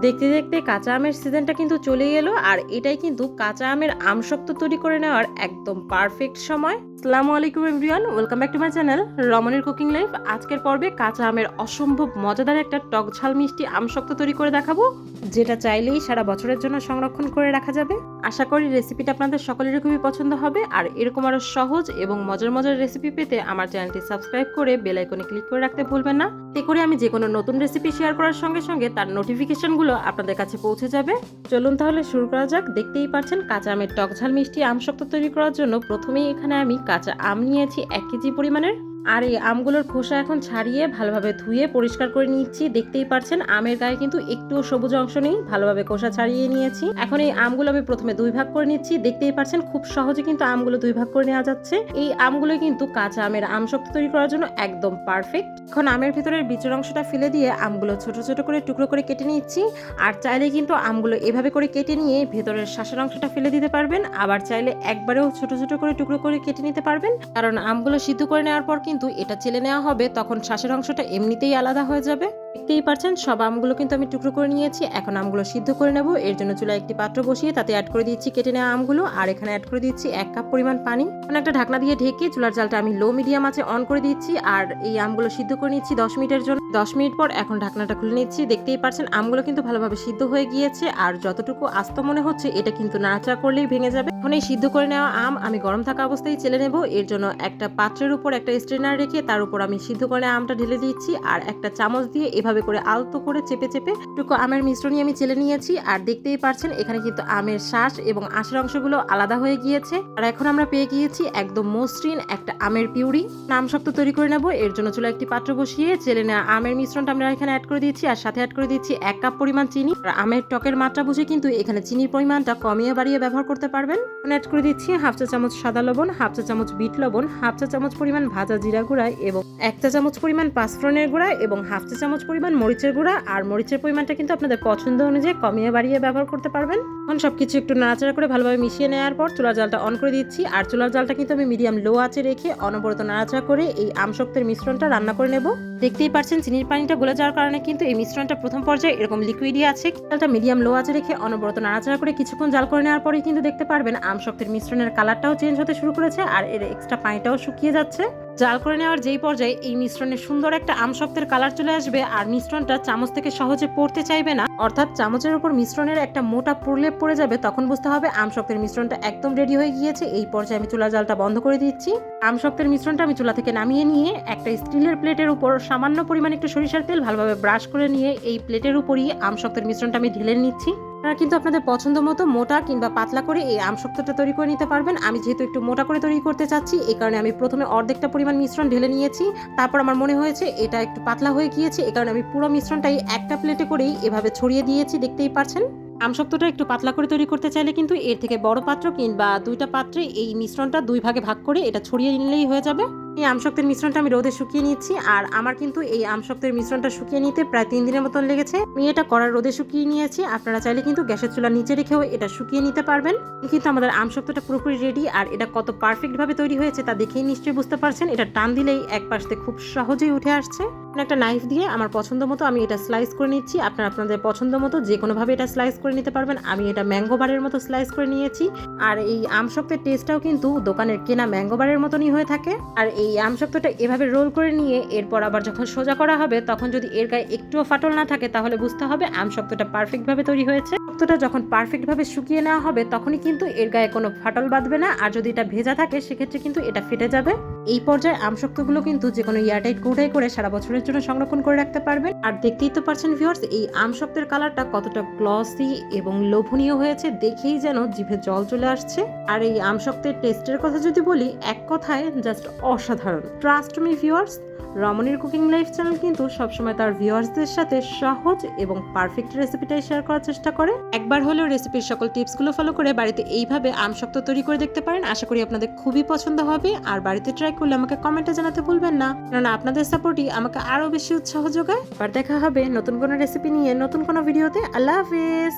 দেখতে দেখতে কাঁচা আমের সিজনটা কিন্তু চলে গেল আর এটাই কিন্তু কাঁচা আমের আমশক্ত তৈরি করে নেওয়ার একদম পারফেক্ট সময়। আসসালামু আলাইকুম everyone, welcome back to my channel রমণীর কুকিং লাইফ। আজকের পর্বে কাঁচা আমের অসম্ভব মজাদার একটা টক ঝাল মিষ্টি আমশক্ত তৈরি করে দেখাবো, যেটা চাইলেই সারা বছরের জন্য সংরক্ষণ করে রাখা যাবে। আশা করি রেসিপিটা আপনাদের সকলেরই খুবই পছন্দ হবে, আর এরকম আরও সহজ এবং মজার মজার রেসিপি পেতে আমার চ্যানেলটি সাবস্ক্রাইব করে বেল আইকনে ক্লিক করে রাখতে ভুলবেন না। এতে করে আমি যে কোনো নতুন রেসিপি শেয়ার করার সঙ্গে সঙ্গে তার নোটিফিকেশনগুলো আপনাদের কাছে পৌঁছে যাবে। চলুন তাহলে শুরু করা যাক। দেখতেই পাচ্ছেন, কাঁচা আমের টক ঝাল মিষ্টি আমশক্ত তৈরি করার জন্য প্রথমেই এখানে আমি কাঁচা আম নিয়েছি এক কেজি পরিমাণের? আর এই আমগুলোর খোসা এখন ছাড়িয়ে ভালোভাবে ধুয়ে পরিষ্কার করে নিচ্ছি। দেখতেই পারছেন, আমের গায়ে কিন্তু একটুও সবুজ অংশ নেই, ভালোভাবে খোসা ছাড়িয়ে নিয়েছি। এখন এই আমগুলো আমি প্রথমে দুই ভাগ করে নিচ্ছি। দেখতেই পারছেন, খুব সহজে কিন্তু আমগুলো দুই ভাগ করে নেওয়া যাচ্ছে। এই আমগুলো কিন্তু কাঁচা আমের আমশক্ত তৈরি করার জন্য একদম পারফেক্ট এখন আমের ভিতরের বীজের অংশটা ফেলে দিয়ে আমগুলো ছোট ছোট করে টুকরো করে কেটে নিচ্ছি। আর চাইলে কিন্তু আমগুলো এভাবে করে কেটে নিয়ে ভেতরের শাঁসের অংশটা ফেলে দিতে পারবেন। আবার চাইলে একবারেও ছোট ছোট করে টুকরো করে কেটে নিতে পারবেন। কারণ আমগুলো সিদ্ধ করে নেওয়ার পর কিন্তু এটা চেলে নেওয়া হবে তখন শ্বাসের অংশটা এমনিতেই আলাদা হয়ে যাবে। দেখতেই পারছেন, সব আমগুলো কিন্তু আমি টুকরো করে নিয়েছি। এখন আমগুলো সিদ্ধ করে নেব। এর জন্য চুলায় একটি পাত্র বসিয়ে তাতে অ্যাড করে দিচ্ছি কেটে নেওয়া আমগুলো। আর এখানে অ্যাড করে দিচ্ছি এক কাপ পরিমাণ পানি। এখন একটা ঢাকনা দিয়ে ঢেকে চুলার জালটা আমি লো মিডিয়াম আছে অন করে দিচ্ছি। আর এই আমগুলো সিদ্ধ করে নিচ্ছি দশ মিনিটের জন্য। দশ মিনিট পর এখন ঢাকনাটা খুলে নিচ্ছি। দেখতেই পারছেন, আমগুলো কিন্তু ভালোভাবে সিদ্ধ হয়ে গিয়েছে। আর যতটুকু আস্ত মনে হচ্ছে, এটা কিন্তু নাড়াচাড়া করলেই ভেঙে যাবে। এখন এই সিদ্ধ করে নেওয়া আম আমি গরম থাকা অবস্থায় চেলে নেব। এর জন্য একটা পাত্রের উপর একটা স্ট্রেনার রেখে তার উপর আমি সিদ্ধ করে আমটা ঢেলে দিচ্ছি। আর একটা চামচ দিয়ে এভাবে করে আলতো করে চেপে চেপে টুকু আমের মিশ্রণই আমি চেলে নিয়েছি। আর দেখতেই পারছেন, এখানে কিন্তু আমের শ্বাস এবং আঁশের অংশগুলো আলাদা হয়ে গিয়েছে। আর এখন আমরা পেয়ে গিয়েছি একদম মসৃণ একটা আমের পিউরি। নাম শক্ত তৈরি করে নেব, এর জন্য চুলা একটি পাত্র বসিয়ে চেলে নেওয়া আমের মিশ্রণটা আমরা এখানে অ্যাড করে দিচ্ছি আর সাথে অ্যাড করে দিচ্ছি এক কাপ পরিমাণ চিনি। আর আমের টকের মাত্রা বুঝে কিন্তু এখানে চিনির পরিমাণটা কমিয়ে বাড়িয়ে ব্যবহার করতে পারবেন। অ্যাড করে দিচ্ছি হাফ চা চামচ সাদা লবণ, হাফ চা চামচ বিট লবণ, হাফ চা চামচ পরিমাণ ভাজা জিরা গুঁড়া এবং এক চা চামচ পরিমাণ পাঁচফোড়নের গুঁড়া এবং হাফ চা চামচ পরিমাণ মরিচের গুঁড়া আর মরিচের পরিমাণটা কিন্তু আপনাদের পছন্দ অনুযায়ী কমিয়ে বাড়িয়ে ব্যবহার করতে পারবেন। এখন সবকিছু একটু নাড়াচাড়া করে ভালোভাবে মিশিয়ে নেওয়ার পর চুলার জালটা অন করে দিচ্ছি। আর চুলার জালটা কিন্তু আমি মিডিয়াম লো আঁচে রেখে অনবরত নাড়াচাড়া করে এই আমশক্তের মিশ্রণটা রান্না করে নেব। দেখতেই পাচ্ছেন চিনির পানিটা গলে যাওয়ার কারণে কিন্তু এই মিশ্রণটা প্রথম পর্যায়ে এরকম লিকুইডই আছে। জালটা মিডিয়াম লো আঁচে রেখে অনবরত নাড়াচাড়া করে কিছুক্ষণ জাল করে নেওয়ার পরেই কিন্তু দেখতে পারবেন আমশক্তের মিশ্রণের কালারটাও চেঞ্জ হতে শুরু করেছে আর এর এক্সট্রা পানিটাও শুকিয়ে যাচ্ছে। জাল করে নেওয়ার যেই পর্যায়ে এই মিশ্রণের সুন্দর একটা আমশক্তের কালার চলে আসবে আর মিশ্রণটা চামচ থেকে সহজে পড়তে চাইবে না। অর্থাৎ চামচের উপর মিশ্রণের একটা মোটা প্রলেপ পড়ে যাবে তখন বুঝতে হবে আমশক্তের মিশ্রণটা একদম রেডি হয়ে গিয়েছে। এই পর্যায়ে আমি চুলা জালটা বন্ধ করে দিচ্ছি। আমশক্তের মিশ্রণটা আমি চুলা থেকে নামিয়ে নিয়ে একটা স্টিলের প্লেটের উপর সামান্য পরিমাণ একটু সরিষার তেল ভালোভাবে ব্রাশ করে নিয়ে এই প্লেটের উপরই আমশক্তের মিশ্রণটা আমি ঢেলে নিচ্ছি। আপনারা কিন্তু আপনাদের পছন্দ মতো মোটা কিংবা পাতলা করে এই আমশক্তটা তৈরি করে নিতে পারবেন। আমি যেহেতু একটু মোটা করে তৈরি করতে চাচ্ছি এই কারণে আমি প্রথমে অর্ধেকটা পরিমাণ মিশ্রণ ঢেলে নিয়েছি। তারপর আমার মনে হয়েছে এটা একটু পাতলা হয়ে গিয়েছে এই কারণে আমি পুরো মিশ্রণটাই একটা প্লেটে করেই এভাবে ছড়িয়ে দিয়েছি, দেখতেই পারছেন। আমশক্তটা একটু পাতলা করে তৈরি করতে চাইলে কিন্তু এর থেকে বড় পাত্র কিংবা দুইটা পাত্রে এই মিশ্রণটা দুই ভাগে ভাগ করে এটা ছড়িয়ে নিলেই হয়ে যাবে। এই আমশক্তের মিশ্রণটা আমি রোদে শুকিয়ে নিচ্ছি আর আমার কিন্তু এই আমশক্তের মিশ্রণটা শুকিয়ে নিতে প্রায় তিন দিনের মতন লেগেছে। আমি এটা করার রোদে শুকিয়ে নিয়েছি, আপনারা চাইলে কিন্তু গ্যাসের চুলা নিচে রেখেও এটা শুকিয়ে নিতে পারবেন। কিন্তু আমাদের আমশক্তটা পুরোপুরি রেডি আর এটা কত পারফেক্ট ভাবে তৈরি হয়েছে তা দেখেই নিশ্চয়ই বুঝতে পারছেন। এটা টান দিলেই এক পাশ থেকে খুব সহজেই উঠে আসছে। একটা নাইফ দিয়ে আমার পছন্দ মতো আমি এটা স্লাইস করে নিচ্ছি। আপনারা আপনাদের পছন্দ মতো যে কোনোভাবে এটা স্লাইস করে নিতে পারবেন। আমি এটা ম্যাঙ্গো বারের মতো স্লাইস করে নিয়েছি। আর এই আমশক্তের টেস্টটাও কিন্তু দোকানের কেনা ম্যাঙ্গো বারের মতনই হয়ে থাকে। আর এই আমশক্তটা এভাবে রোল করে নিয়ে এরপর আবার যখন সোজা করা হবে, তখন যদি এর গায়ে একটুও ফাটল না থাকে, তাহলে বুঝতে হবে আমশক্তটা পারফেক্টভাবে তৈরি হয়েছে। শক্তটা যখন পারফেক্টভাবে শুকিয়ে নেওয়া হবে, তখনই কিন্তু এর গায়ে কোনো ফাটল বাঁধবে না, আর যদি এটা ভেজা থাকে, সেক্ষেত্রে কিন্তু এটা ফেটে যাবে। এই পর্যায়ে আমশক্তগুলো কিন্তু যে কোনো এয়ারটাইট কৌটাই করে সারা বছরের জন্য সংরক্ষণ করে রাখতে পারবেন। আর দেখতেই তো পারছেন ভিউয়ার্স এই আমশক্তের কালারটা কতটা গ্লসি এবং লোভনীয় হয়েছে দেখেই যেন জিভে জল চলে আসছে। আর এই আমশক্তের টেস্টের কথা যদি বলি, এক কথায় জাস্ট অসাধারণ। ট্রাস্ট মি ভিউয়ার্স রমণীর কুকিং লাইফ চ্যানেল কিন্তু সবসময় তার ভিউয়ার্সদের সাথে সহজ এবং পারফেক্ট রেসিপিটাই শেয়ার করার চেষ্টা করে। একবার হলেও রেসিপির সকল টিপসগুলো ফলো করে বাড়িতে এইভাবে আমশক্ত তৈরি করে দেখতে পারেন। আশা করি আপনাদের খুবই পছন্দ হবে। আর বাড়িতে ট্রাই করলে আমাকে কমেন্টে জানাতে ভুলবেন না। কারণ আপনাদের সাপোর্টই আমাকে আরও বেশি উৎসাহ যোগায়। আবার দেখা হবে নতুন কোনো রেসিপি নিয়ে নতুন কোনো ভিডিওতে আল্লাহ হাফিজ।